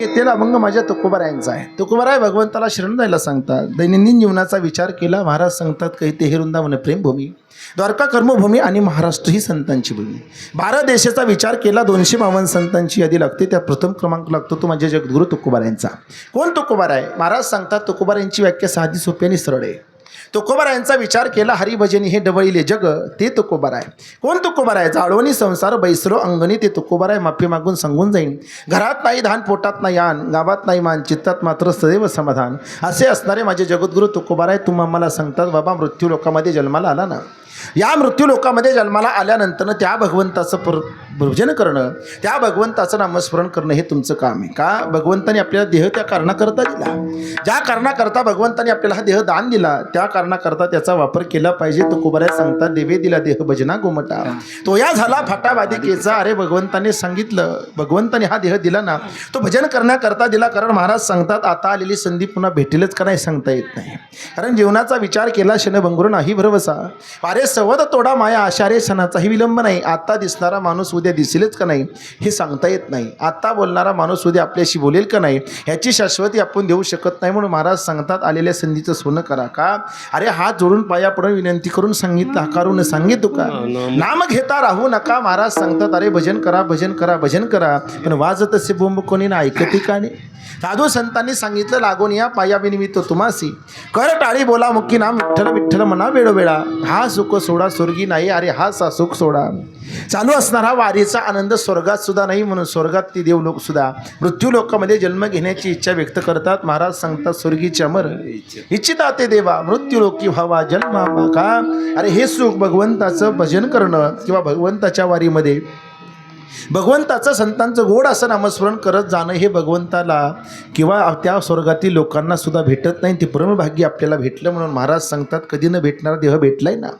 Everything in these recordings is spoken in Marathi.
येतेला अभंग माझ्या तुकोबारायांचा आहे. तुकोबाराय भगवंताला शरण जायला सांगतात दैनंदिन जीवनाचा विचार केला महाराज सांगतात काही ते हे वृंदावन प्रेमभूमी द्वारका कर्मभूमी आणि महाराष्ट्र ही संतांची भूमी. भारत देशाचा विचार केला दोनशे बावन्न संतांची यादी लागते त्यात प्रथम क्रमांक लागतो तो माझ्या जगद्गुरू तुकोबारायांचा. कोण तुकोबार आहे महाराज सांगतात तुकोबारायांची व्याख्या साधी सोपी आणि सरळ आहे. तुकोबारायांचा विचार केला हरिभजनी हे डबळीले जग ते तुकोबार आहे कोण तुकोबार आहे जाळवणी संसार बैसरो अंगणी ते तुकोबार आहे माफी मागून सांगून जाईन. घरात नाही धान पोटात नाही आण गावात नाही मान चित्तात मात्र सदैव समाधान. असे असणारे माझे जगद्गुरू तुकोबार आहे तुम्हा मला सांगतात बाबा मृत्यू लोकांमध्ये जन्माला आला ना. या मृत्यू लोकामध्ये जन्माला आल्यानंतर त्या भगवंताचं पर भजन करणं त्या भगवंताचं नामस्मरण करणं हे तुमचं काम आहे. का? भगवंताने आपल्याला देह त्या कारणाकरता दिला. ज्या कारणाकरता भगवंताने आपल्याला हा देह दान दिला त्या कारणाकरता त्याचा वापर केला पाहिजे. तो कुबऱ्या सांगता देवे दिला देह भजना गोमटा. तो या झाला फाटाबाधिकेचा अरे भगवंताने सांगितलं भगवंताने हा देह दिला ना तो भजन करण्याकरता दिला. कारण महाराज सांगतात आता आलेली संधी पुन्हा भेटेलच का नाही? सांगता येत नाही. कारण जीवनाचा विचार केला क्षणभंगुर नाही भरवसा. अरे सवद तोडा माया आशारे सणाचाही विलंब नाही. आता दिसणारा माणूस उद्या दिसेलच का नाही हे सांगता येत नाही. आता बोलणारा माणूस उद्या आपल्याशी बोलेल का नाही ह्याची शाश्वती आपण देऊ शकत नाही म्हणून महाराज सांगतात आलेल्या संधीचं सोनं करा का? अरे हात जोडून पाया पडून विनंती करून सांगितलं आकारून सांगितलं का नाम घेता राहू नका महाराज सांगतात अरे भजन करा भजन करा भजन करा. पण वाजत असे बोंब कोणी ना ऐकते का नाही? साधू संतांनी सांगितलं लागून या पायाबिनिमित्त तुम्हासी. कर टाळी बोला मुक्की नाम विठ्ठल विठ्ठल म्हणा वेळोवेळा. हा सुख सोडा स्वर्गी नाही अरे हा सुख सोडा. चालू असणारा वारीचा आनंद स्वर्गात सुद्धा नाही म्हणून स्वर्गात ती देव लोक सुद्धा. मृत्यू लोकामध्ये जन्म घेण्याची इच्छा व्यक्त करतात. महाराज सांगतात स्वर्गीचे अमर इच्छिता ते देवा मृत्यू लोकी व्हावा जन्मा का अरे हे सुख भगवंताचं भजन करणं किंवा भगवंताच्या वारीमध्ये भगवंताचं संतांचं गोड असं नामस्मरण करत जाणं हे भगवंताला किंवा त्या स्वर्गातील लोकांना सुद्धा भेटत नाही. ते परमभाग्य आपल्याला भेटलं म्हणून महाराज सांगतात कधी न भेटणारा देह भेटलाय ना.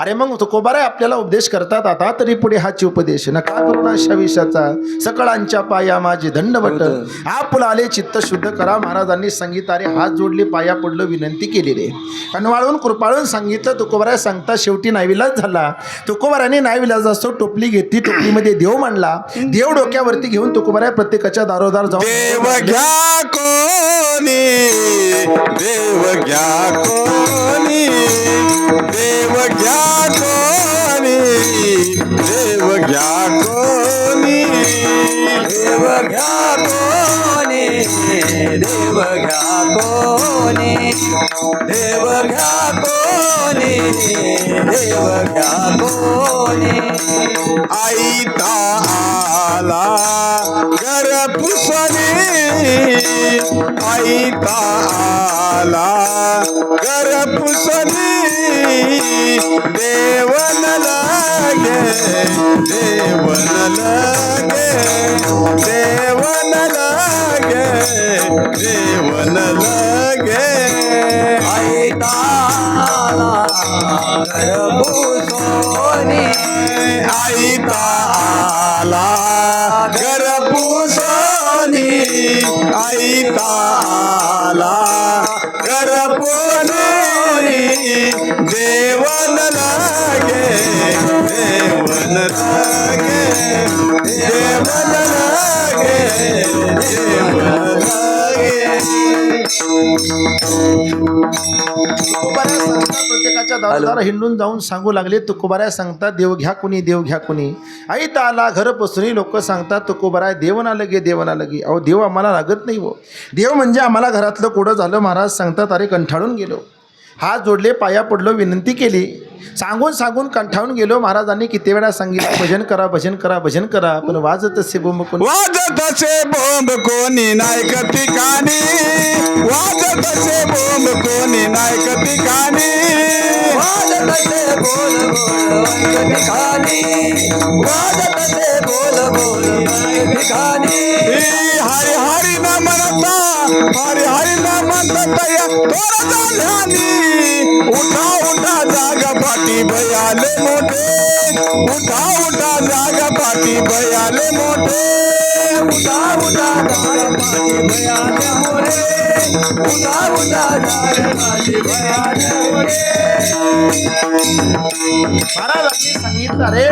अरे मग तो कोबाराय आपल्याला उपदेश करतात आता तरी पुढे हाची उपदेश नका करुणा विषाचा? सकळांच्या पाया माझे दंडवट आप आले चित्त शुद्ध करा. महाराजांनी सांगितलं अरे हात जोडले पाया पडलं विनंती केलेली कणवाळून कृपाळून सांगितलं तुकोबाराय सांगता शेवटी नाविलाज झाला. तुकोबाराने नाविलाज असतो टोपली घेतली टोपलीमध्ये देव आणला देव डोक्यावरती घेऊन तुकोबाराय प्रत्येकाच्या दारोदार जाऊन देव घ्या कोणी देव घ्या कोणी देव घ्या कोणी देव घ्या कोणी देव घ्या कोणी. देव घ्या कोणी देव घ्या कोणी देव घ्या कोणी. आई आला घर पुसणी. आई आला घर पुसणी. देवन लागे देवन लागे देवन लागे देवन लागे. आई ताला घरभूसोनी आई ताला घर पुसणी आई ताला घर पुसणी देवन लागे तुकोबाऱ्या प्रत्येकाच्या दारोदार हिंडून जाऊन सांगू लागले तुकोबाऱ्या सांगतात देव घ्या कुणी देव घ्या कुणी. आई तर आला घर पसरी लोक सांगतात तुकोबाराय देव ना लगे देव ना लगे. अहो देव आम्हाला लागत नाही हो. देव म्हणजे आम्हाला घरातलं कोडं झालं महाराज सांगतात अरे कंठाळून गेलो. हात जोडले पाया पडलो विनंती केली. सांगून सांगून कंठाळून गेलो महाराजांनी किती वेळा सांगितलं भजन करा भजन करा भजन करा पण वाजत असे बोंब कोणी वाजतसे बोंब कोणी नायक ठिकाणी वाजतसे बोंब कोणी नायक ठिकाणी बोल बोल वंत ठिकाणी वाजतसे बोल बोल वंत ठिकाणी हरी हरी न म्हणता हरी हरी न म्हणता मोठे. उठा उठा जाग पाटी भयाले मोठे. उठा उठा जाग पाटी भयाले मोठे. उठा उठा जाग पाटी भयाले मोठे. महाराजांनी सांगितलं रे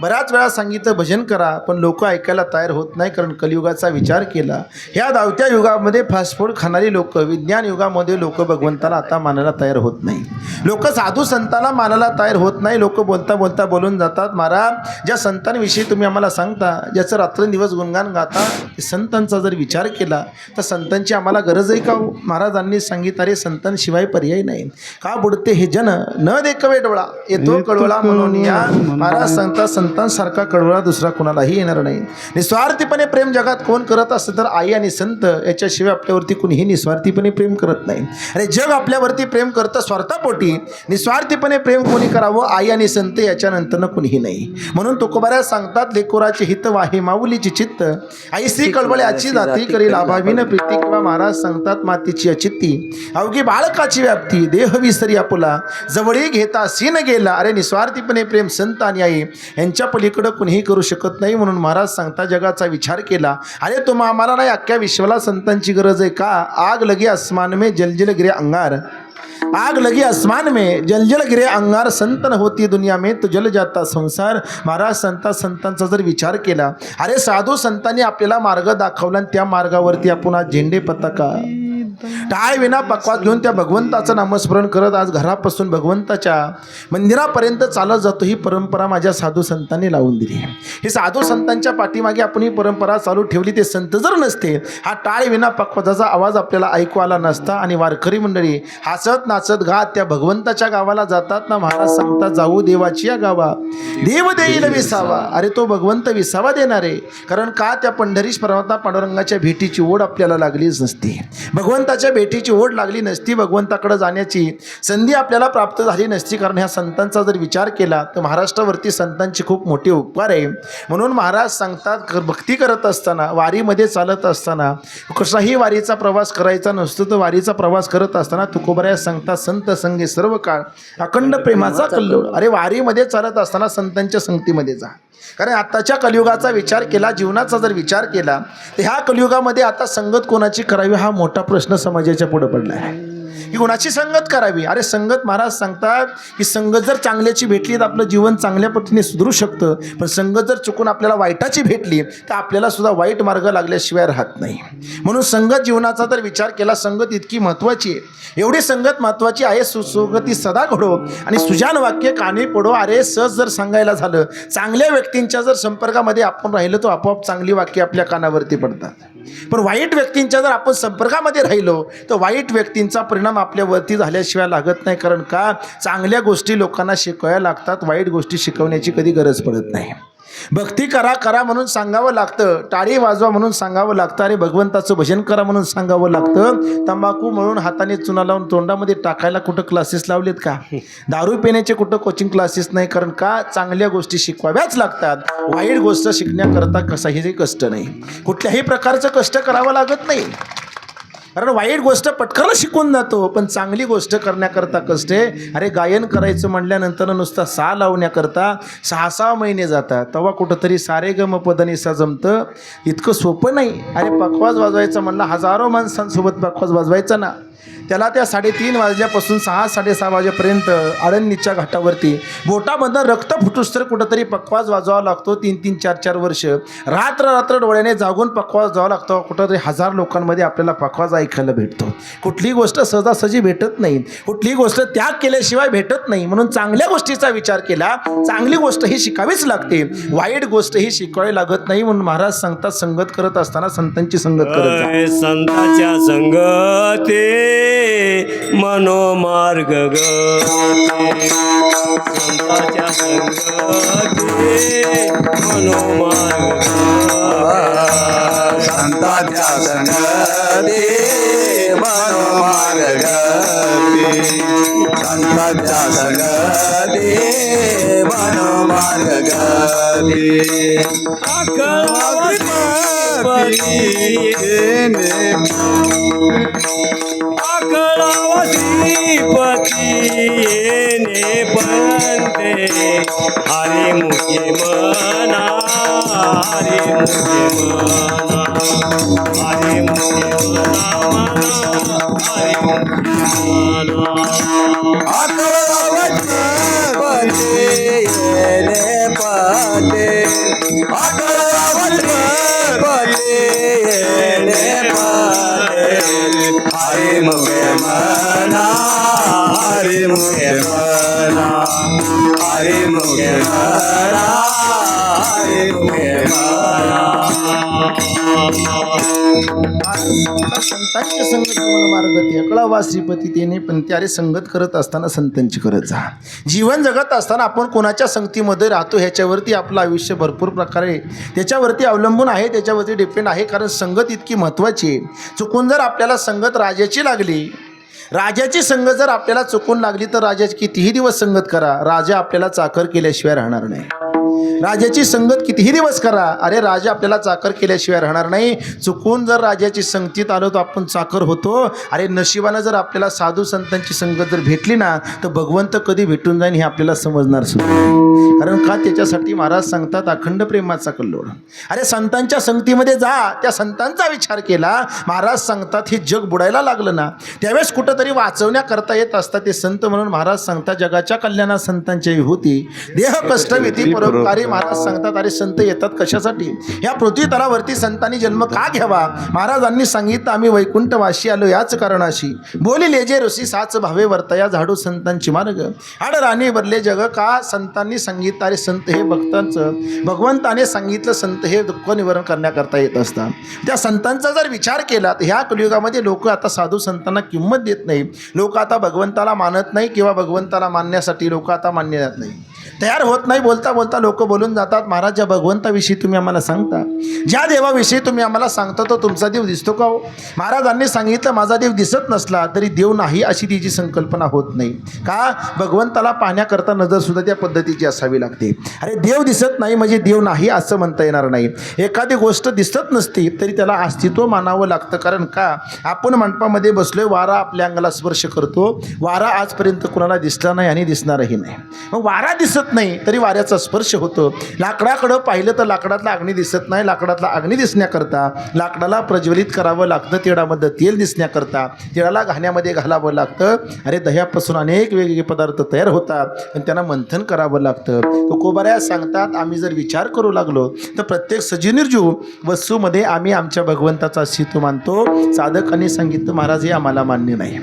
बऱ्याच वेळा सांगितलं भजन करा पण लोक ऐकायला तयार होत नाही कारण कलियुगाचा विचार केला. ह्या धावत्या युगामध्ये फास्ट फूड खाणारी लोक विज्ञान युगामध्ये लोक भगवंताला आता मानायला तयार होत नाही. लोक साधू संतांना मानायला तयार होत नाही. लोक बोलता बोलता बोलून जातात महाराज ज्या संतांविषयी तुम्ही आम्हाला सांगता ज्याचं रात्रंदिवस गुणगान गाता संतांचा जर विचार केला तर संतांची आम्हाला गरज आहे का हो? महाराजांनी सांगितलं अरे संतांशिवाय पर्याय नाही. का बुडते हे जन? न देखवे डोळा येतो कळवळा म्हणून या. महाराज सांगता संतांसारखा कळवळा दुसरा कोणालाही येणार नाही. निस्वार्थीपणे प्रेम जगात कोण करत असतं तर आई आणि संत याच्याशिवाय आपल्यावरती कुणीही निस्वार्थीपणे प्रेम करत नाही. अरे जग आपल्यावरती प्रेम करतं स्वार्थापोटी. निस्वार्थीपणे प्रेम कोणी करावं? आई आणि संत याच्यानंतरनं कुणीही नाही. म्हणून तुकोबाऱ्या सांगतात लेकोराचे हित वाहे माऊलीची चित्त. आईसी कळवळ्याची जाती करी लाभावीन प्रीती किंवा महाराज सांगतात मातीची अचित्ती. अवघी बाळकाची व्याप्ती. देह विसरी आपुला जवळी घेता सीन गेला. अरे निस्वार्थीपणे प्रेम संत आणि आई यांच्या पलीकडं कुणीही करू शकत नाही म्हणून महाराज सांगता जगाचा विचार केला. अरे तुम्हा आम्हाला नाही अख्ख्या विश्वाला संतांची गरज आहे का? आग लगी आसमान में जलजल गिरे अंगार. आग लगी आसमान में जलजल गिरे अंगार. संत न होती दुनिया में तो जल जाता संसार. महाराज संता संतांचा जर विचार केला. अरे साधू संतांनी आपल्याला मार्ग दाखवला आणि त्या मार्गावरती आपण आज झेंडे पताका. टाळ विना पक्वात घेऊन त्या भगवंताचं नामस्मरण करत आज घरापासून भगवंताच्या मंदिरापर्यंत चालत जातो. ही परंपरा माझ्या साधू संतांनी लावून दिली हे साधू संतांच्या पाठीमागे आपण ही परंपरा चालू ठेवली ते संत जर नसते हा टाळ विना पक्वाचा आवाज आपल्याला ऐकू आला नसता आणि वारकरी मंडळी हसत नाचत गात त्या भगवंताच्या गावाला जातात ना महाराज सांगता जाऊ देवाची या गावा देव देईल विसावा. अरे तो भगवंत विसावा देणार आहे कारण का त्या पंढरीश पर्वता पांडुरंगाच्या भेटीची ओढ आपल्याला लागलीच नसते. भगवंत भगवंताच्या भेटीची ओढ लागली नसती भगवंताकडे जाण्याची संधी आपल्याला प्राप्त झाली नसती. कारण ह्या संतांचा जर विचार केला तर महाराष्ट्रावरती संतांची खूप मोठी उपकार आहे. म्हणून महाराज सांगतात भक्ती करत असताना वारीमध्ये चालत असताना कसाही वारीचा प्रवास करायचा नसतो तर वारीचा प्रवास करत असताना तुकोबऱ्या सांगतात संत संगे सर्व काळ अखंड प्रेमाचा कल्लोळ. अरे वारीमध्ये चालत असताना संतांच्या संगतीमध्ये जा. कारण आत्ताच्या कलियुगाचा विचार केला जीवनाचा जर विचार केला तर ह्या कलियुगामध्ये आता संगत कोणाची करावी हा मोठा प्रश्न समाजाच्या पुढे पडला आहे. ही कोणाची संगत करावी? अरे संगत महाराज सांगतात की संगत जर चांगल्याची भेटली तर आपलं जीवन चांगल्या पद्धतीने सुधरू शकतं. पण संगत जर चुकून आपल्याला वाईटाची भेटली तर आपल्याला सुद्धा वाईट मार्ग लागल्याशिवाय राहत नाही. म्हणून संगत जीवनाचा जर विचार केला संगत इतकी महत्त्वाची आहे. एवढी संगत महत्त्वाची आहे सुसुगती सदा घडो आणि सुजान वाक्य काने पडो. अरे सहज जर सांगायला झालं चांगल्या व्यक्तींच्या जर संपर्कामध्ये आपण राहिलो तर आपोआप चांगली वाक्य आपल्या कानावरती पडतात. पण वाईट व्यक्तींच्या जर आपण संपर्कामध्ये राहिलो तर वाईट व्यक्तींचा परिणाम आपल्यावरती झाल्याशिवाय लागत नाही. कारण का? चांगल्या गोष्टी लोकांना शिकवायला लागतात वाईट गोष्टी शिकवण्याची कधी गरज पडत नाही. भक्ती करा करा म्हणून सांगावं लागतं. टाळी वाजवा म्हणून सांगावं लागतं. अरे भगवंताचं भजन करा म्हणून सांगावं लागतं. तंबाखू म्हणून हाताने चुना लावून तोंडामध्ये टाकायला कुठं क्लासेस लावलेत का? दारू पिण्याचे कुठं कोचिंग क्लासेस नाही? कारण का चांगल्या गोष्टी शिकवाव्याच लागतात. वाईट गोष्ट शिकण्याकरता कसाही कष्ट नाही. कुठल्याही प्रकारचं कष्ट करावं लागत नाही. कारण वाईट गोष्ट पटकन शिकून जातो पण चांगली गोष्ट करण्याकरता कष्ट आहे. अरे गायन करायचं म्हटल्यानंतर नुसता सा लावण्याकरता सहा सहा महिने जातात. तेव्हा कुठंतरी सारे गम पदनिसा जमतं. इतकं सोपं नाही. अरे पखवाज वाजवायचं म्हणलं हजारो माणसांसोबत पखवाज वाजवायचा ना. त्याला त्या साडेतीन वाजल्यापासून सहा साडेसहा वाजेपर्यंत आळंदीच्या घाटावरती बोटामधनं रक्त फुटुस्तर कुठंतरी पखवाज वाजवावा लागतो तीन तीन चार चार वर्ष. रात्र रात्र डोळ्याने जागून पखवाज जावा लागतो कुठंतरी हजार लोकांमध्ये आपल्याला पखवाज ऐकायला भेटतो. कुठलीही गोष्ट सहजासहजी भेटत नाही. कुठलीही गोष्ट त्याग केल्याशिवाय भेटत नाही. म्हणून चांगल्या गोष्टीचा विचार केला चांगली गोष्ट ही शिकावीच लागते. वाईट गोष्ट ही शिकवावी लागत नाही म्हणून महाराज सांगतात संगत करत असताना संतांची संगत करत संतांच्या संगते. मनोमार्ग संताच्या संगते मनोमार्ग संताच्या संगती मनोमार्ग संताच्या संगती मनोमार्ग गती अकळावती येणे पंते हरी मुखे मना हरी मुखे मना हरी मुखे मना मना हरी मुखे मना। हरी मुखे मना हरी संतांची संगत जीवन मार्ग ते कळावा श्रीपती तेने पण त्यारे संगत करत असताना संतांची करत जा जीवन जगत असताना आपण कोणाच्या संगतीमध्ये राहतो ह्याच्यावरती आपलं आयुष्य भरपूर प्रकारे त्याच्यावरती अवलंबून आहे त्याच्यावरती डिपेंड आहे कारण संगत इतकी महत्त्वाची आहे. चुकून जर आपल्याला संगत राजाची लागली राजाची संगत जर आपल्याला चुकून लागली तर राजाची कितीही दिवस संगत करा राजा आपल्याला चाकर केल्याशिवाय राहणार नाही. राजाची संगत कितीही दिवस करा. अरे राजा आपल्याला चाकर केल्याशिवाय राहणार नाही. चुकून जर राजाची संगतीत आलो तर आपण चाकर होतो. अरे नशिबानं जर आपल्याला साधू संतांची संगत जर भेटली ना तर भगवंत कधी भेटून जाईन हे आपल्याला समजणार सुद्धा कारण का त्याच्यासाठी महाराज सांगतात अखंड प्रेमाचा कल्लोळ. अरे संतांच्या संगतीमध्ये जा त्या संतांचा विचार केला. महाराज सांगतात हे जग बुडायला लागलं ना त्यावेळेस कुठंतरी वाचवण्याकरता येत असतात. ते संत म्हणून महाराज सांगतात जगाच्या कल्याणा संतांची होती. देह कष्ट विधी परोपकारी महाराज सांगतात अरे संत येतात कशासाठी? ह्या पृथ्वी तलावरती संतांनी जन्म का घ्यावा? महाराजांनी सांगितलं आम्ही वैकुंठवाशी आलो याच कारणाशी. बोलिले जे ऋषी साच भावे वर्तया झाडू संतांची मार्ग. हाड राणी बरले जग का? संतांनी सांगितलं अरे संत हे भक्तांचं. भगवंताने सांगितलं संत हे दुःख निवारण करण्याकरता येत असतात. त्या संतांचा जर विचार केला तर ह्या कलियुगामध्ये लोक आता साधू संतांना किंमत देत नाही लोक आता भगवंताला मानत नाही किंवा भगवंताला मानण्यासाठी लोक आता मान्य जात नाही तयार होत नाही बोलता बोलता लोक बोलून जातात महाराज ज्या भगवंताविषयी तुम्ही आम्हाला सांगता. ज्या देवाविषयी तुम्ही आम्हाला सांगता तो तुमचा देव दिसतो का हो? महाराजांनी सांगितलं माझा देव दिसत नसला तरी देव नाही अशी तिची संकल्पना होत नाही. का? भगवंताला पाहण्याकरता नजरसुद्धा त्या पद्धतीची असावी लागते. अरे देव दिसत नाही म्हणजे देव नाही असं म्हणता येणार नाही. एखादी गोष्ट दिसत नसती तरी त्याला अस्तित्व मानावं लागतं. कारण का? आपण मंडपामध्ये बसलोय वारा आपल्या अंगाला स्पर्श करतो. वारा आजपर्यंत कुणाला दिसला नाही आणि दिसणारही नाही. मग वारा दिसत नाही तरी वाऱ्याचा स्पर्श होतो. लाकडाकडं पाहिलं तर लाकडातला अग्नी दिसत नाही लाकडातला अग्नी दिसण्याकरता लाकडाला प्रज्वलित करावं लागतं तिळामध्ये तेल दिसण्याकरता. तिळाला घाण्यामध्ये घालावं लागतं. अरे दह्यापासून अनेक वेगवेगळे पदार्थ तयार होतात आणि त्यांना मंथन करावं लागतं. तुकोबाऱ्या सांगतात आम्ही जर विचार करू लागलो तर प्रत्येक सजीनिर्जीव वस्तूमध्ये आम्ही आमच्या भगवंताचा सितू मानतो. साधक आणि संगीत महाराज हे आम्हाला मान्य नाही.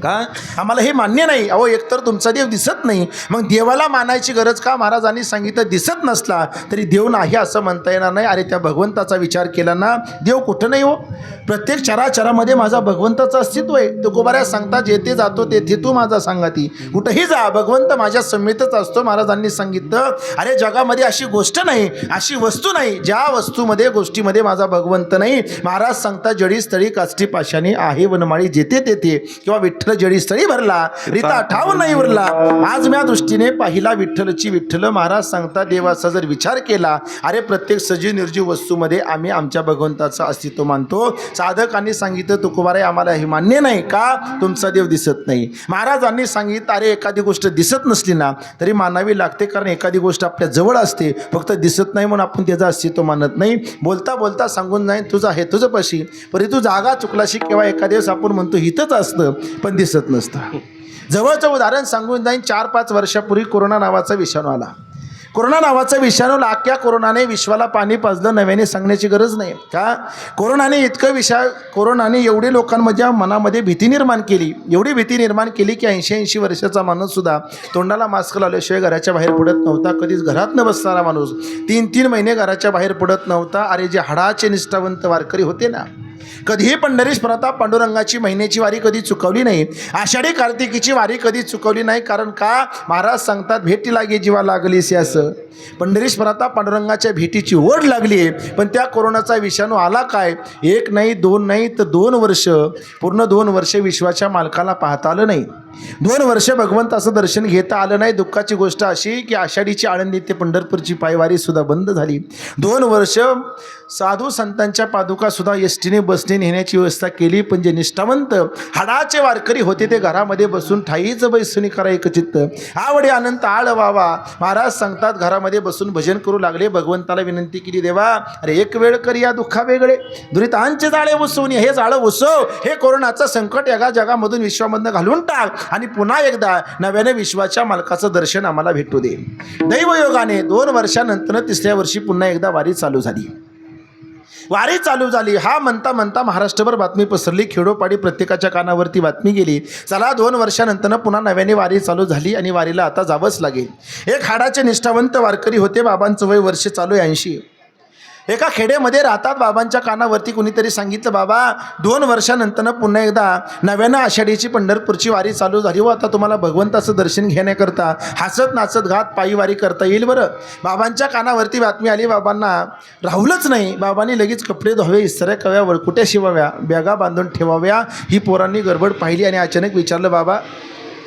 का? आम्हाला हे मान्य नाही. अहो एकतर तुमचा देव दिसत नाही. मग देवाला मानायची गरज का महाराजांनी सांगितलं? दिसत नसला तरी देव नाही असं म्हणता येणार नाही. अरे त्या भगवंताचा विचार केला ना देव कुठं नाही हो? प्रत्येक चराचरामध्ये माझा भगवंताचं अस्तित्व आहे. तो कुबाऱ्या सांगता जेथे जातो तेथे तू माझा सांगा ती कुठंही जा भगवंत माझ्या समेतच असतो महाराजांनी सांगितलं. अरे जगामध्ये अशी गोष्ट नाही अशी वस्तू नाही. ज्या वस्तूमध्ये गोष्टीमध्ये माझा भगवंत नाही. महाराज सांगता जडी स्थळी काष्टी पाशाने आहे वनमाळी जेथे तेथे. किंवा विठ्ठल जडी स्थळी भरला रीता ठाव नाही उरला. आज म्या दृष्टीने पाहिला विठ्ठलची विठ्ठल महाराज सांगता देवाचा जर विचार केला अरे प्रत्येक सजीव निर्जीव वस्तूमध्ये आम्ही आमच्या भगवंताचं अस्तित्व मानतो. साधकांनी सांगितलं तुकोबारे आम्हाला हे मान्य नाही का? तुमचा देव दिसत नाही. महाराजांनी सांगितलं अरे एखादी गोष्ट दिसत नसली ना तरी मानावी लागते कारण एखादी गोष्ट आपल्या जवळ असते. फक्त दिसत नाही म्हणून आपण त्याचं अस्तित्व मानत नाही. बोलता बोलता सांगून जाईन तुझं आहे तुझं पशी परंतु जागा चुकलाशी किंवा एखाद्या दिवस आपण म्हणतो हितच असतं. पण दिसत नसतं. जवळचं उदाहरण सांगून जाईन चार पाच वर्षापूर्वी कोरोना नावाचा विषाणू आला. कोरोना नावाचा विषाणू लाख्या कोरोनाने विश्वाला पाणी पाजलं नव्याने सांगण्याची गरज नाही. का? कोरोनाने इतकं विषा कोरोनाने एवढी लोकांमध्ये मनामध्ये भीती निर्माण केली. एवढी भीती निर्माण केली की ऐंशी ऐंशी वर्षाचा माणूससुद्धा तोंडाला मास्क लावल्याशिवाय घराच्या बाहेर पडत नव्हता कधीच घरात न बसणारा माणूस. तीन तीन महिने घराच्या बाहेर पडत नव्हता. अरे जे हाडाचे निष्ठावंत वारकरी होते ना कधीही पंढरीश प्रताप पांडुरंगाची महिन्याची वारी कधी चुकवली नाही. आषाढी कार्तिकीची वारी कधी चुकवली नाही. कारण का? महाराज सांगतात भेटी लागे जीवा लागलीस असं. पंढरीश्वराता पांडुरंगाच्या भेटीची ओढ लागली आहे. पण त्या कोरोनाचा विषाणू आला काय? एक नाही दोन नाही तर दोन वर्ष. पूर्ण दोन वर्ष विश्वाच्या मालकाला पाहता आलं नाही. दोन वर्ष भगवंताचं दर्शन घेता आलं नाही. दुःखाची गोष्ट अशी की आषाढीची आळंदी ते पंढरपूरची पायवारी सुद्धा बंद झाली. दोन वर्ष साधू संतांच्या पादुका सुद्धा एस टीने बसने नेण्याची व्यवस्था केली. पण जे निष्ठावंत हाडाचे वारकरी होते ते घरामध्ये बसून ठाईच बैसुनी करा एकचित्त. आवडे अनंत आळ वावा महाराज सांगतात घरामध्ये बसून भजन करू लागले. भगवंताला विनंती केली देवा अरे एक वेळ कर या दुःखा वेगळे. दुरितांचे जाळे उसवून हे जाळं उसव. हे कोरोनाचं संकट या जगामधून विश्वामधनं घालून टाक. आणि पुन्हा एकदा नव्याने विश्वाच्या मालकाचं दर्शन आम्हाला भेटू दे. दैवयोगाने दोन वर्षानंतर तिसऱ्या वर्षी पुन्हा एकदा वारी चालू झाली. वारी चालू झाली. हा म्हणता म्हणता महाराष्ट्रभर बातमी पसरली. खेडोपाडी प्रत्येकाच्या कानावरती बातमी गेली. चला दोन वर्षानंतर पुन्हा नव्याने वारी चालू झाली आणि वारीला आता जावंच लागेल. एक हाडाचे निष्ठावंत वारकरी होते. बाबांचं वय वर्ष चालू आहे ऐंशी. एका खेडेमध्ये राहतात बाबांच्या कानावरती कुणीतरी सांगितलं बाबा दोन वर्षानंतरनं पुन्हा एकदा नव्यानं आषाढीची पंढरपूरची वारी चालू झाली व आता तुम्हाला भगवंताचं दर्शन घेण्याकरता हसत नाचत घात पायी वारी करता येईल बरं. बाबांच्या कानावरती बातमी आली बाबांना राहुलच नाही. बाबांनी लगेच कपडे धुवावे इस्तऱ्या कव्या वळकुट्या शिवाव्या? बॅगा बांधून ठेवाव्या? ही पोरांनी गडबड पाहिली आणि अचानक विचारलं बाबा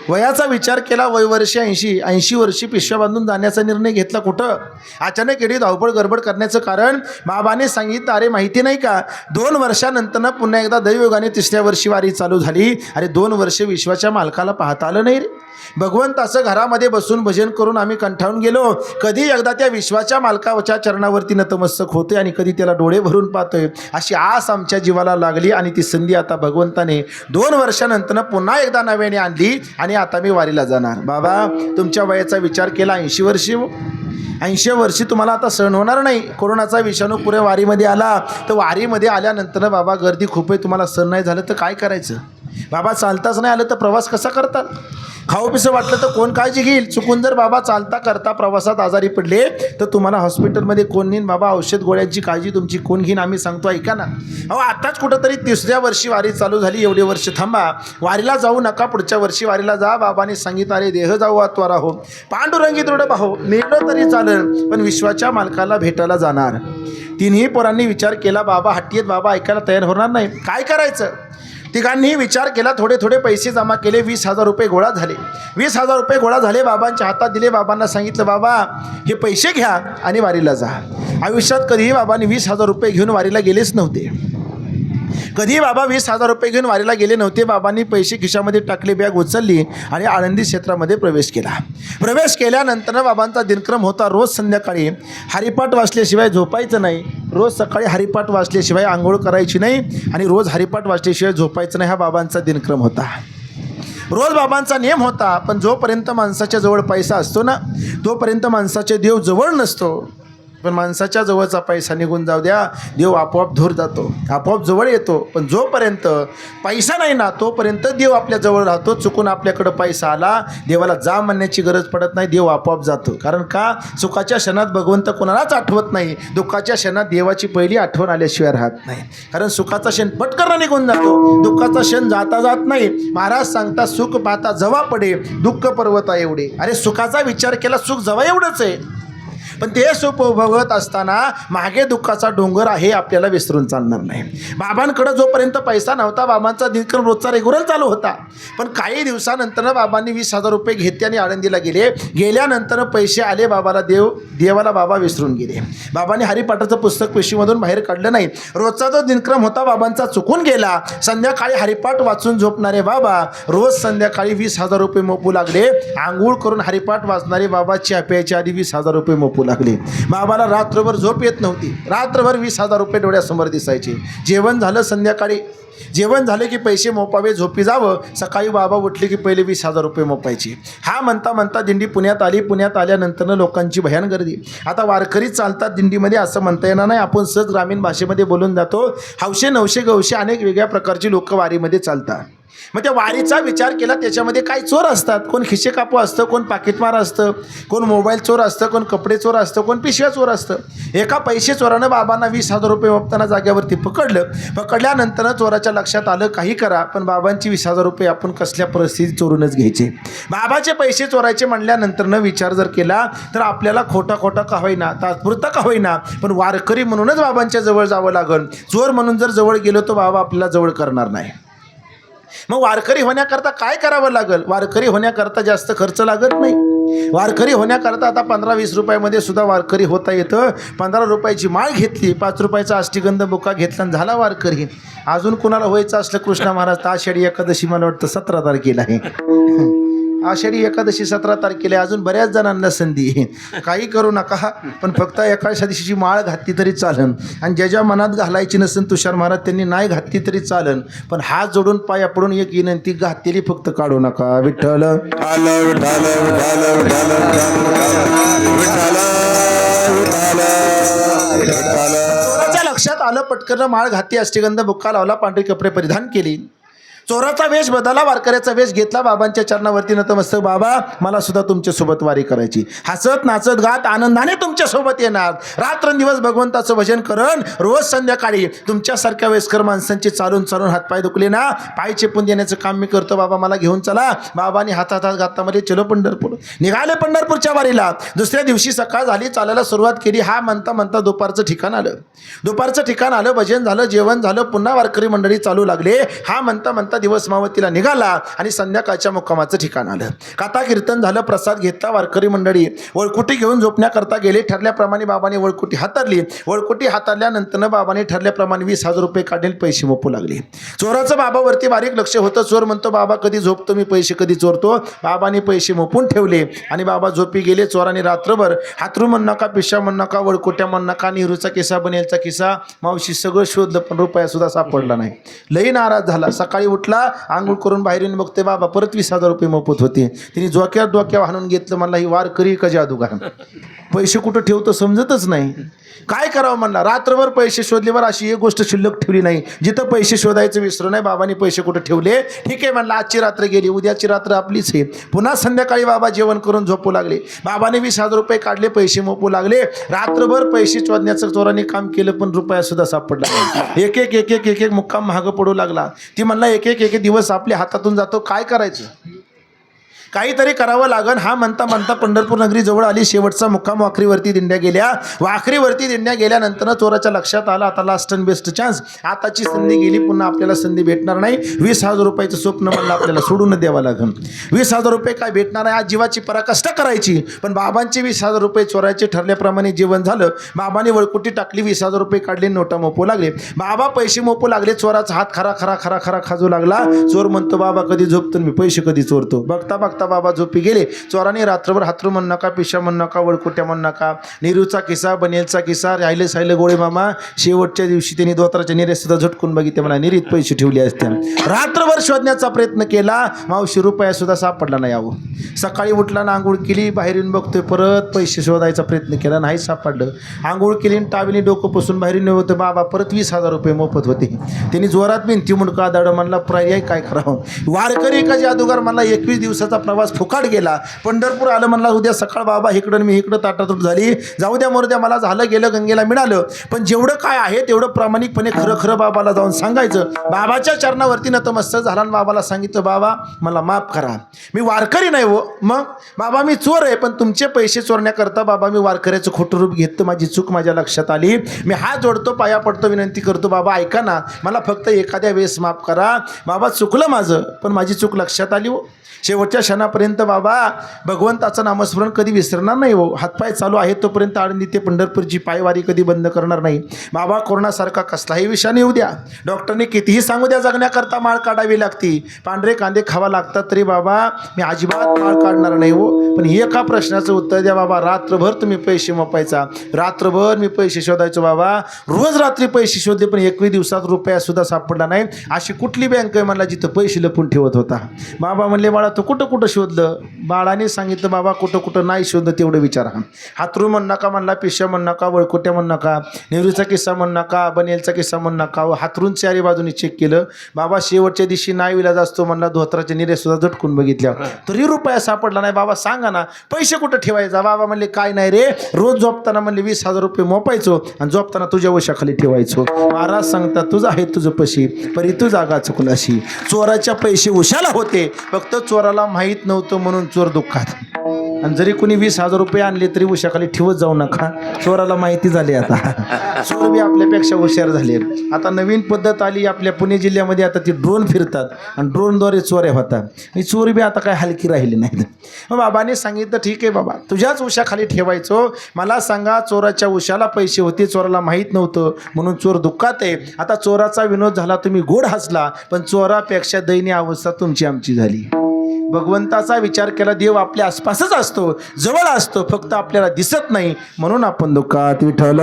वयाचा विचार केला वयवर्षी ऐंशी ऐंशी वर्षी पिशव्या बांधून जाण्याचा निर्णय घेतला कुठं? अचानक एवढी धावपळ गडबड करण्याचं कारण? बाबाने सांगितलं अरे माहिती नाही का? दोन वर्षानंतर पुन्हा एकदा दैवयोगाने तिसऱ्या वर्षी वारी चालू झाली. अरे दोन वर्ष विश्वाच्या मालकाला पाहता आलं नाही रे. भगवंताचं घरामध्ये बसून भजन करून आम्ही कंठाळून गेलो. कधी एकदा त्या विश्वाच्या मालकाच्या चरणावरती नतमस्तक होते आणि कधी त्याला डोळे भरून पाहतोय. अशी आस आमच्या जीवाला लागली आणि ती संधी आता भगवंताने दोन वर्षानंतर पुन्हा एकदा नव्याने आणली आणि आता मी वारीला जाणार. बाबा तुमच्या वयाचा विचार केला ऐंशी वर्षी. ऐंशी वर्षी तुम्हाला आता सण होणार नाही. कोरोनाचा विषाणू पुऱ्या वारीमध्ये आला. तर वारीमध्ये आल्यानंतर बाबा गर्दी खूप आहे तुम्हाला सण नाही झालं तर काय करायचं? बाबा चालताच नाही आलं तर प्रवास कसा करतात? खाऊ पिसं वाटलं तर कोण काळजी घेईल? चुकून जर बाबा चालता करता प्रवासात आजारी पडले तर तुम्हाला हॉस्पिटलमध्ये कोण नेईन? बाबा औषध गोळ्यांची काळजी तुमची कोण घेईन? आम्ही सांगतो ऐका ना. अहो आताच कुठंतरी तिसऱ्या वर्षी वारी चालू झाली एवढे वर्ष थांबा. वारीला जाऊ नका पुढच्या वर्षी वारीला जा. बाबाने सांगितलं अरे देह जाऊ आत्वारा हो. पांडुरंगी दृढ पाहो मिळलं तरी चालेल पण विश्वाच्या मालकाला भेटायला जाणार. तिन्ही पोरांनी विचार केला बाबा हट्टीत बाबा ऐकायला तयार होणार नाही. काय करायचं? तिघांनी विचार केला थोडे थोडे पैसे जमा केले वीस हजार रुपये गोळा झाले. वीस हजार रुपये गोळा झाले बाबांच्या हातात दिले बाबांना सांगितलं बाबा हे पैसे घ्या आणि वारीला जा. आयुष्यात कधीही बाबांनी वीस हजार रुपये घेऊन वारीला गेलेच नव्हते. कधीही बाबा वीस हजार रुपये घेऊन वारीला गेले नव्हते बाबांनी पैसे खिशामध्ये टाकले बॅग उचलली आणि आळंदी क्षेत्रामध्ये प्रवेश केला. प्रवेश केल्यानंतर बाबांचा दिनक्रम होता रोज संध्याकाळी. हरिपाठ वाचल्याशिवाय झोपायचं नाही. रोज सकाळी हरिपाठ वाचल्याशिवाय आंघोळ करायची नाही आणि रोज हरिपाठ वाचल्याशिवाय झोपायचं नाही हा बाबांचा दिनक्रम होता. रोज बाबांचा नियम होता पण जोपर्यंत माणसाच्या जवळ पैसा असतो ना तोपर्यंत माणसाचे देव जवळ नसतो. पण माणसाच्या जवळचा पैसा निघून जाऊ द्या. देव आपोआप धूर जातो. आपोआप जवळ येतो. पण जोपर्यंत पैसा नाही ना तोपर्यंत देव आपल्या जवळ राहतो. चुकून आपल्याकडं पैसा आला. देवाला जा म्हणण्याची गरज पडत नाही. देव आपोआप जातो. कारण का? सुखाच्या क्षणात भगवंत कोणालाच आठवत नाही. दुःखाच्या क्षणात देवाची पहिली आठवण आल्याशिवाय राहत नाही. कारण सुखाचा क्षण पटकन निघून जातो. दुःखाचा क्षण जाता जात नाही. महाराज सांगता सुख पाहता जवा पडे दुःख पर्वता एवढे. अरे सुखाचा विचार केला सुख जवा एवढंच आहे. पण ते सुख उपभोगत असताना मागे दुःखाचा डोंगर आहे आपल्याला विसरून चालणार नाही. बाबांकडं जोपर्यंत पैसा नव्हता बाबांचा दिनक्रम रोजचा रेग्युलर चालू होता. पण काही दिवसानंतर बाबांनी वीस हजार रुपये घेतले आणि आळंदीला गेले. गेल्यानंतर पैसे आले बाबाला देव देवाला बाबा विसरून गेले. बाबांनी हरिपाठाचं पुस्तक पिशवीमधून बाहेर काढलं नाही. रोजचा जो दिनक्रम होता बाबांचा चुकून गेला. संध्याकाळी हरिपाठ वाचून झोपणारे बाबा रोज संध्याकाळी वीस हजार रुपये मोपू लागले. आंघोळ करून हरिपाठ वाचणारे बाबा चहा प्यायच्या आधी वीस हजार रुपये मोपू लागले बाबाला रात्रभर झोप येत नव्हती. रात्रभर वीस हजार रुपये डोळ्यासमोर दिसायचे. जेवण झालं संध्याकाळी. जेवण झाले की पैसे मोपावे झोपी जावं. सकाळी बाबा उठले की पहिले वीस हजार रुपये मोपायचे. हा म्हणता म्हणता दिंडी पुण्यात आली. पुण्यात आल्यानंतरनं लोकांची भयान गर्दी. आता वारकरी चालतात दिंडीमध्ये असं म्हणता येणार नाही. आपण सहज ग्रामीण भाषेमध्ये बोलून जातो. हौशे नवशे गवशे अनेक वेगळ्या प्रकारची लोक वारीमध्ये चालतात. मग त्या वारीचा विचार केला त्याच्यामध्ये काही चोर असतात? कोण खिशे कापू असतं? कोण पाकिटमार असतं? कोण मोबाईल चोर असतं? कोण कपडे चोर असतं? कोण पिशव्या चोर असतं? एका पैसे चोरानं बाबांना वीस हजार रुपये मोपताना जाग्यावरती पकडलं. पकडल्यानंतर चोराच्या लक्षात आलं काही करा पण बाबांची वीस हजार रुपये आपण कसल्या परिस्थितीत चोरूनच घ्यायचे? बाबाचे पैसे चोरायचे म्हणल्यानंतर विचार जर केला तर आपल्याला खोटा खोटा का होईना तात्पुरता का होईना पण वारकरी म्हणूनच बाबांच्या जवळ जावं लागल. चोर म्हणून जर जवळ गेलो तर बाबा आपल्याला जवळ करणार नाही. मग वारकरी होण्याकरता काय करावं लागेल? वारकरी होण्याकरता जास्त खर्च लागत नाही. वारकरी होण्याकरता आता पंधरा वीस रुपयामध्ये सुद्धा वारकरी होता येतं. पंधरा रुपयाची माळ घेतली पाच रुपयाचा अष्टीगंध बुका घेतला आणि झाला वारकरी. अजून कुणाला व्हायचं असलं कृष्णा महाराज तर आषाढी एकादशी मला वाटतं सतरा तारखेला आहे. आषाढी एकादशी सतरा तारखेला अजून बऱ्याच जणांना संधी आहे काही करू नका पण फक्त एकादशा दिवशीची माळ घातली तरी चालन. आणि ज्या ज्या मनात घालायची नसेल तुषार महाराज त्यांनी नाही घातली तरी चालन. पण हात जोडून पाया पडून एक विनंती घातलेली फक्त काढू नका. विठ्ठल. लक्षात आलं पटकन माळ घाती अष्टगंध बुक्का लावला पांढरी कपडे परिधान केली. चोराचा वेश बदला वारकऱ्याचा वेश घेतला बाबांच्या चरणावरती. नतमस्तक बाबा मला सुद्धा तुमच्यासोबत वारी करायची. हसत नाचत गात आनंदाने तुमच्यासोबत येणार. रात्रंदिवस भगवंताचं भजन करण रोज संध्याकाळी तुमच्यासारख्या वयस्कर माणसांचे चालून चालून हातपाय दुखले ना पाय चेपून देण्याचं काम मी करतो. बाबा मला घेऊन चला. बाबाने हातात हात घातामध्ये चलो पंढरपूर. निघाले पंढरपूरच्या वारीला. दुसऱ्या दिवशी सकाळ झाली चालायला सुरुवात केली. हा म्हणता म्हणता दुपारचं ठिकाण आलं. दुपारचं ठिकाण आलं भजन झालं जेवण झालं पुन्हा वारकरी मंडळी चालू लागले. हा म्हणता म्हणता दिवस मावतीला निघाला आणि संध्याकाळच्या मुक्कामाचं ठिकाण आलं. कथा कीर्तन झालं प्रसाद घेतला वारकरी मंडळी वळकुटी घेऊन झोपण्याकरता गेले. ठरल्याप्रमाणे बाबाने वळकुटी हातारली. वळकुटी हातारल्यानंतरनं बाबाने ठरल्याप्रमाणे वीस हजार रुपये काढेल पैसे मोपू लागले. चोराचं बाबावरती बारीक लक्ष होतं. चोर म्हणतो बाबा कधी झोपतो मी? पैसे कधी चोरतो? बाबाने पैसे मोपून ठेवले आणि बाबा झोपी गेले. चोराने रात्रभर हातरू म्हण नका पिशा म्हण नका वळकोट्या म्हण नका नेहरूचा किस्सा बनेलचा किस्सा. मावशी सगळं शोधलं पण रुपया सुद्धा सापडला नाही. लई नाराज झाला. सकाळी उठ उठला आंघोळ करून बाहेर येऊन बघते बाबा परत वीस हजार रुपये मोफत होते. तिने जोक्यात डोक्या हाणून घेतलं म्हणला ही वार करी का जादूगार पैसे कुठं ठेवतो समजतच नाही. काय करावं? म्हणला रात्रभर पैसे शोधल्यावर अशी एक गोष्ट शिल्लक ठेवली नाही. जिथं पैसे शोधायचं विसरू नाही बाबांनी पैसे कुठं ठेवले? ठीक आहे म्हणलं आजची रात्र गेली उद्याची रात्र आपलीच आहे. पुन्हा संध्याकाळी बाबा जेवण करून झोपू लागले. बाबाने वीस हजार रुपये काढले पैसे मोपू लागले. रात्रभर पैसे शोधण्याचं चोराने काम केलं पण रुपया सुद्धा सापडला एक एक एक एक एक एक मुक्काम महाग पडू लागला. ती म्हणला एक एक एक एक दिवस आपल्या हातातून जातो. काय करायचं? काहीतरी करावं लागन. हा म्हणता म्हणता पंढरपूर नगरी जवळ आली. शेवटचा मुक्काम वाखरीवरती दिंड्या गेल्या. वाखरीवरती दिंड्या गेल्यानंतर चोराच्या लक्षात आला. आता लास्ट अँड बेस्ट चान्स आताची संधी गेली. पुन्हा आपल्याला संधी भेटणार नाही. वीस हजार रुपयाचं स्वप्न म्हणलं आपल्याला सोडून द्यावं लागन. वीस हजार रुपये काय भेटणार आहे? आज जीवाची पराकष्ट करायची. पण बाबांचे वीस हजार रुपये चोरायचे ठरल्याप्रमाणे जीवन झालं. बाबाने वळकुटी टाकली. वीस हजार रुपये काढले. नोटा मोपू लागले. बाबा पैसे मोपू लागले. चोराचा हात खरा खरा खरा खरा खाजू लागला. चोर म्हणतो बाबा कधी झोपतो मी पैसे कधी चोरतो? बघता बघता बाबा झोपी गेले. चोराने रात्रभर हातरू म्हण नका पिशा म्हण नका वळकुट्या म्हण नका. निरूचा किस्सा बनेलचा किस्सा राहिले साहिले गोळे मामा. शेवटच्या दिवशी त्यांनी दोताराच्या निरे सुद्धा झटकून बघितले म्हणा. निरीत पैसे ठेवले असते. रात्रभर शोधण्याचा प्रयत्न केला. मावशी रुपया सुद्धा सापडला नाही अहो. सकाळी उठला ना आंघोळ केली बाहेर येऊन बघतोय परत पैसे शोधायचा प्रयत्न केला नाही सापडलं. आंघोळ केली आणि डोकं पुसून बाहेर येऊन होतं बाबा परत वीस हजार रुपये मोफत होते. त्यांनी जोरात भिंती मुंडका दाड म्हणला पर्याय काय करावं? वारकरी एका जादूगार म्हणला एकवीस दिवसाचा प्रवास फुकाट गेला. पंढरपूर आलं म्हणला उद्या सकाळ बाबा इकडं मी इकडं ताटातूट झाली. जाऊ द्या मरू द्या मला झालं गेलं गंगेला मिळालं. पण जेवढं काय आहे तेवढं प्रामाणिकपणे खरं खरं बाबाला जाऊन सांगायचं. बाबाच्या चरणावरती नतमस्त झाला आणि बाबाला सांगितलं बाबा मला माफ करा. मी वारकरी नाही हो. मग? बाबा मी चोर आहे पण तुमचे पैसे चोरण्याकरता बाबा मी वारकऱ्याचं खोटं रूप घेतो माझी चूक माझ्या लक्षात आली. मी हात जोडतो पाया पडतो विनंती करतो बाबा ऐका ना. मला फक्त एखाद्या वेळेस माफ करा. बाबा चुकलं माझं पण माझी चूक लक्षात आली हो. शेवटच्या क्षणापर्यंत बाबा भगवंताचं नामस्मरण कधी विसरणार नाही हो. हातपाय चालू आहे तोपर्यंत आळंदी ते पंढरपूरची पायवारी कधी बंद करणार नाही. बाबा कोरोनासारखा कसलाही विषाणू येऊ द्या. डॉक्टरने कितीही सांगू द्या जगण्याकरता माळ काढावी लागती. पांढरे कांदे खावा लागतात तरी बाबा मी अजिबात माळ काढणार नाही हो. पण एका प्रश्नाचं उत्तर द्या बाबा रात्रभर तुम्ही पैसे मपायचा. रात्रभर मी पैसे शोधायचो बाबा. रोज रात्री पैसे शोधले पण एकवीस दिवसात रुपया सुद्धा सापडला नाही. अशी कुठली बँक आहे मला जिथं पैसे लपून ठेवत होता? बाबा म्हणले बाळा तू कुठं कुठं शोधलं? बाळाने सांगितलं बाबा कुठं कुठं नाही शोधलं तेवढं विचारा हातरू म्हण नका म्हणला पिशा म्हण नका वळकुट्या म्हण नका नेहरूचा किस्सा म्हण नका बनेलचा किस्सा म्हण नका हातरून चारी बाजूनी चेक केलं. बाबा शेवटच्या दिवशी नाही विलाज असतो म्हणला धोत्राच्या निरे सुद्धा झटकून बघितल्या. तरी रुपया सापडला नाही बाबा सांगा ना पैसे कुठं ठेवायचा? बाबा म्हणले काय नाही रे रोज झोपताना म्हणले वीस हजार रुपये मोपायचो आणि झोपताना तुझ्या वशाखाली ठेवायचो. महाराज सांगता तुझं आहे तुझं पशी परी तू जागा चुकलाशी चोराच्या पैसे उशाला होते फक्त चोराला माहीत नव्हतं म्हणून चोर दुःखात. आणि जरी कोणी वीस हजार रुपये आणले तरी उशाखाली ठेवत जाऊ नका. चोराला माहिती झाली आता. चोर बी आपल्यापेक्षा हुशार झाले. आता नवीन पद्धत आली आपल्या पुणे जिल्ह्यामध्ये आता ती ड्रोन फिरतात. आणि ड्रोनद्वारे चोऱ्या होतात. आणि चोर बी आता काय हलकी राहिली नाहीत. मग बाबाने सांगितलं ठीक आहे बाबा तुझ्याच उशाखाली ठेवायचो. मला सांगा चोराच्या उशाला पैसे होते चोराला माहीत नव्हतं. म्हणून चोर दुःखात आहे. आता चोराचा विनोद झाला तुम्ही गोड हसला. पण चोरापेक्षा दयनीय अवस्था तुमची आमची झाली. भगवंताचा विचार केला देव आपल्या आसपासच असतो जवळ असतो फक्त आपल्याला दिसत नाही म्हणून आपण दुःखात विठल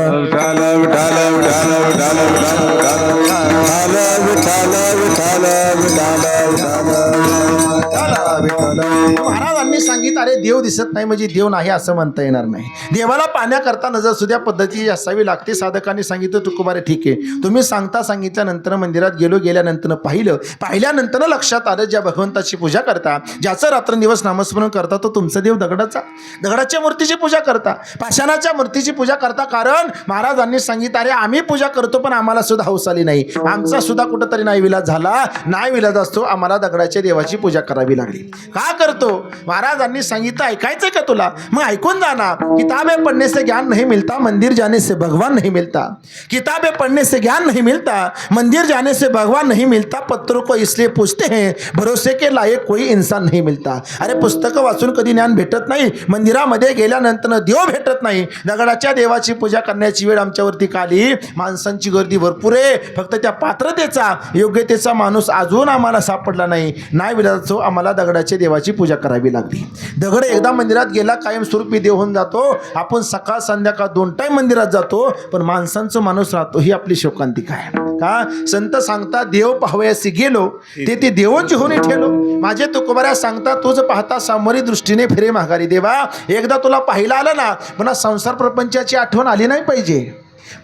महाराजांनी सांगितलं अरे देव दिसत नाही म्हणजे देव नाही असं म्हणता येणार नाही. देवाला पाहण्याकरता नजर सुद्या पद्धती असावी लागते साधकांनी सांगितलं तुकोबारे ठीक आहे. तुम्ही सांगता सांगितल्यानंतर मंदिरात गेलो गेल्यानंतर पाहिलं. पाहिल्यानंतर लक्षात आलं ज्या भगवंताची पूजा करता ज्याचं रात्रंदिवस नामस्मरण करता तो तुमचा देव दगडाचा. दगडाच्या मूर्तीची पूजा करता. पाषाणाच्या मूर्तीची पूजा करता कारण महाराजांनी सांगितलं अरे आम्ही पूजा करतो पण आम्हाला सुद्धा हौस आली नाही. आमचा सुद्धा कुठंतरी नाही विलाज झाला. नाही विलाज असतो आम्हाला दगडाच्या देवाची पूजा करावी लागली. का करतो? महाराजांनी सांगितलं ऐकायचंय का तुला? मग ऐकून जा ना. किताबें पढ़ने से ज्ञान नाही मिलता मंदिर जाने से भगवान नहीं मिलता किताबें पढ़ने से ज्ञान नहीं मिलता मंदिर जाने से भगवान नहीं मिलता पत्रों को इसलिए पूछते हैं भरोसे के लायक कोई इंसान ज्ञान नाही मिळता. अरे पुस्तकं वाचून कधी ज्ञान भेटत नाही? मंदिरामध्ये गेल्यानंतर देव भेटत नाही. दगडाच्या देवाची पूजा करण्याची वेळ आमच्यावरती काली माणसांची गर्दी भरपूर आहे. फक्त त्या पात्रतेचा योग्यतेचा माणूस अजून आम्हाला सापडला नाही. नाही विलाचो आम्हाला दगडाच्या देवाची पूजा करावी लागली. दगड एकदा मंदिरात गेला कायमस्वरूपी देव होऊन जातो. आपण सकाळ संध्याकाळ दोन टाईम मंदिरात जातो. पण माणसांचं माणूस राहतो ही आपली शोकांतिका आहे. का? संत सांगता देव पाहवयासी गेलो ते ते देवोची होणे ठेलो माझे तुकोबऱ्या सांगता तोच पाहता सामोरी दृष्टीने फिरे माघारी देवा. एकदा तुला पाहिलं आलं ना पुन्हा संसार प्रपंचाची आठवण आली नाही पाहिजे.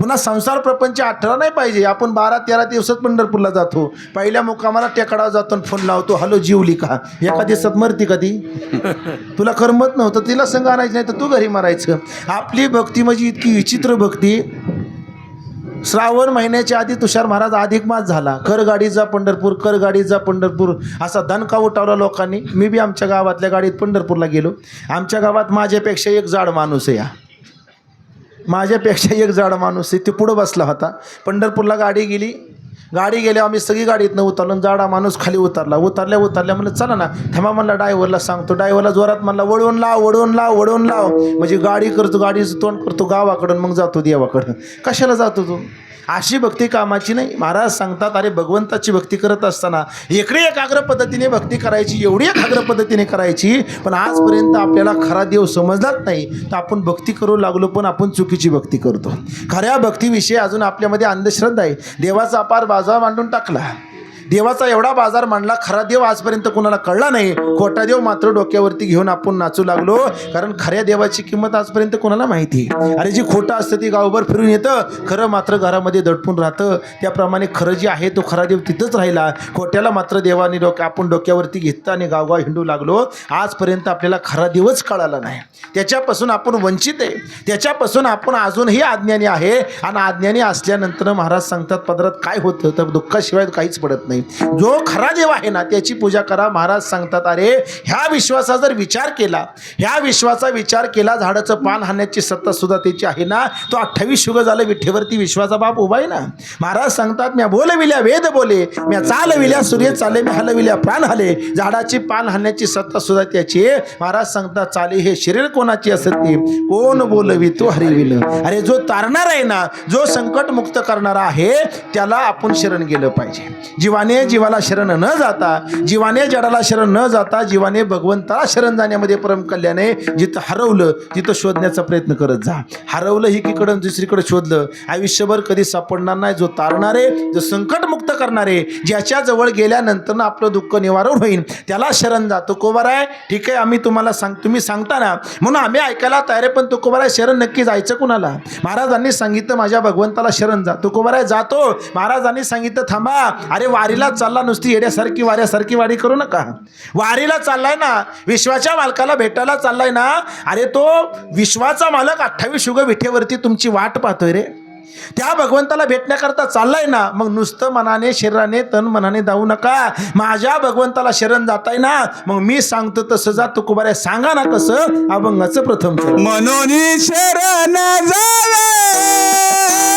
पुन्हा संसार प्रपंच आठवला नाही पाहिजे. आपण बारा तेरा दिवसात पंढरपूरला जातो. पहिल्या मुक्कामाला टेकडावर जातो आणि फोन लावतो हॅलो जीवली का? एका दिवसात मरती कधी? तुला करमत नव्हतं तिला संग आणायचं नाही तर तू घरी मारायचं. आपली भक्ती म्हणजे इतकी विचित्र भक्ती. श्रावण महिन्याच्या आधी तुषार महाराज अधिक मास झाला. कर गाडीचा पंढरपूर कर गाडीचा पंढरपूर असा दणका उठवला लोकांनी. मी बी आमच्या गावातल्या गाडीत पंढरपूरला गेलो. आमच्या गावात माझ्यापेक्षा एक जाड माणूस आहे या माझ्यापेक्षा एक जाड माणूस आहे. ते पुढं बसला होता. पंढरपूरला गाडी गेली. गाडी गेल्यावर आम्ही सगळी गाडीतनं उतरलो जाडा माणूस खाली उतरला. उतरल्या उतरल्या म्हणलं चला ना. थांबा म्हणला ड्रायव्हरला सांगतो. ड्रायव्हरला जोरात म्हणला वळवून लाव वळवून लाव वळवून लाव. म्हणजे गाडी करतो गाडीचं तोंड करतो गावाकडून मग जातो देवाकडं कशाला जातो तू? अशी भक्ती कामाची नाही. महाराज सांगतात अरे भगवंताची भक्ती करत असताना इकडे एकाग्र पद्धतीने भक्ती करायची एवढी एकाग्र पद्धतीने करायची पण आजपर्यंत आपल्याला खरा देव समजलाच नाही. तर आपण भक्ती करू लागलो पण आपण चुकीची भक्ती करतो. खऱ्या भक्तीविषयी अजून आपल्यामध्ये अंधश्रद्धा आहे. देवाचा अपार बाजा मांडून टाकला. देवाचा एवढा बाजार मांडला खरा देव आजपर्यंत कोणाला कळला नाही. खोटा देव मात्र डोक्यावरती घेऊन आपण नाचू लागलो. कारण खऱ्या देवाची किंमत आजपर्यंत कोणाला माहिती? आहे. अरे जी खोटं असतं ती गावभर फिरून येतं. खरं मात्र घरामध्ये दडपून राहतं. त्याप्रमाणे खरं जे आहे तो खरा देव तिथंच राहिला. खोट्याला मात्र देवाने डोक्या आपण डोक्यावरती घेतलं आणि गावगाव हिंडू लागलो. आजपर्यंत आपल्याला खरा देवच कळाला नाही. त्याच्यापासून आपण वंचित आहे. त्याच्यापासून आपण अजूनही अज्ञानी आहे. आणि अज्ञानी असल्यानंतर महाराज सांगतात पदरात काय होतं? तर दुःखाशिवाय काहीच पडत नाही. नाही. जो खरा देव आहे ना त्याची पूजा करा. महाराज सांगतात अरे ह्या विश्वासा जर विचार केला ह्या विश्वाचा विचार केला झाडाचं पान हाणण्याची सत्ता सुद्धा त्याची आहे ना तो अठ्ठावीस युग झालं विठ्ठेवरती विश्वाचा बाप उभा आहे ना. महाराज सांगतात म्या बोलविल्या वेद बोले म्या चालविल्या सूर्य चाले मी हलविल्या प्राण हले झाडाची पान हाणण्याची सत्ता सुद्धा त्याची महाराज सांगतात चाले हे शरीर कोणाची असते कोण बोलवी तो हरिविल? अरे जो तारणार आहे ना जो संकट मुक्त करणारा आहे त्याला आपण शरण गेलं पाहिजे. जीवाने जीवाला शरण न जाता जीवाने जडाला शरण न जाता जीवाने भगवंताला शरण जाण्यामध्ये परम जिथं हरवलं तिथं शोधण्याचा प्रयत्न करत जा. हरवलं ही एकीकडं दुसरीकडे शोधलं. आयुष्यभर कधी सापडणार नाही जो तारणारे जो संकटमुक्त करणारे ज्याच्या जवळ गेल्यानंतर आपलं दुःख निवारण होईल त्याला शरण जा. तुकोबाराय ठीक आहे आम्ही तुम्हाला सांग तुम्ही सांगता ना. म्हणून आम्ही ऐकायला तयार आहे पण तुकोबार शरण नक्की जायचं कुणाला? महाराजांनी सांगितलं माझ्या भगवंताला शरण जा. तुकोबाराय जातो. महाराजांनी सांगितलं थांबा. अरे वारीला चालला नुसती येड्यासारखी वाऱ्यासारखी वारी करू नका. वारीला चाललाय ना विश्वाच्या मालकाला भेटायला चाललाय ना अरे तो विश्वाचा मालक अठ्ठावीस युग विठेवरती तुमची वाट पाहतोय रे. त्या भगवंताला भेटण्याकरता चाललाय ना मग नुसतं मनाने शरीराने तन मनाने जाऊ नका. माझ्या भगवंताला शरण जाताय ना मग मी सांगतो तसं जा तुकोबाऱ्या सांगा ना कसं अभंगाचं प्रथम म्हणून शरण जावे.